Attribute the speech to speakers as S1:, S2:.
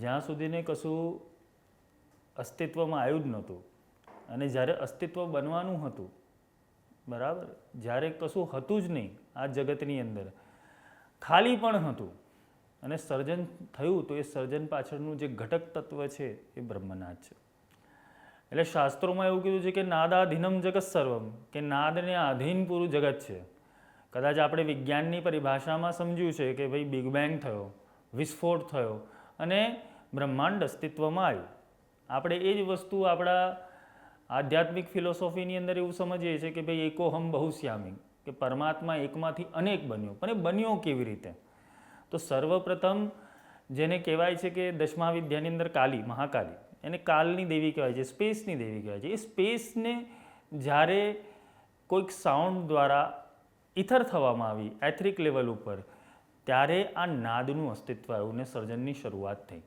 S1: જ્યાં સુધીને કશું અસ્તિત્વમાં આવ્યું જ નહોતું. અને જ્યારે અસ્તિત્વ બનવાનું હતું, બરાબર? જ્યારે કશું હતું જ નહીં આ જગતની અંદર. ખાલી પણ હતું. અને સર્જન થયું તો એ સર્જન પાછળનું જે ઘટક તત્વ છે એ બ્રહ્મનાદ છે. એટલે શાસ્ત્રોમાં એવું કીધું છે કે નાદાધીનમ જગત સર્વમ, કે નાદને આધીન પૂરું જગત છે. કદાચ આપણે વિજ્ઞાનની પરિભાષામાં સમજ્યું છે કે ભાઈ બિગ બેંગ થયો વિસ્ફોટ થયો અને બ્રહ્માંડ અસ્તિત્વમાં આવ્યું. આપણે એ જ વસ્તુ આપણા આધ્યાત્મિક ફિલોસોફીની અંદર એવું સમજીએ છીએ કે ભાઈ એકોહમ બહુશ્યામી કે પરમાત્મા એકમાંથી અનેક બન્યો. પણ એ બન્યો કેવી રીતે? તો સર્વપ્રથમ જેને કહેવાય છે કે દશમા વિદ્યાની અંદર કાલી, મહાકાલી. એને કાલની દેવી કહેવાય છે, સ્પેસની દેવી કહેવાય છે. એ સ્પેસને જ્યારે કોઈક સાઉન્ડ દ્વારા ઇથર થવામાં આવી એથરિક લેવલ ઉપર, ત્યારે આ નાદનું અસ્તિત્વ આવ્યું ને સર્જનની શરૂઆત થઈ.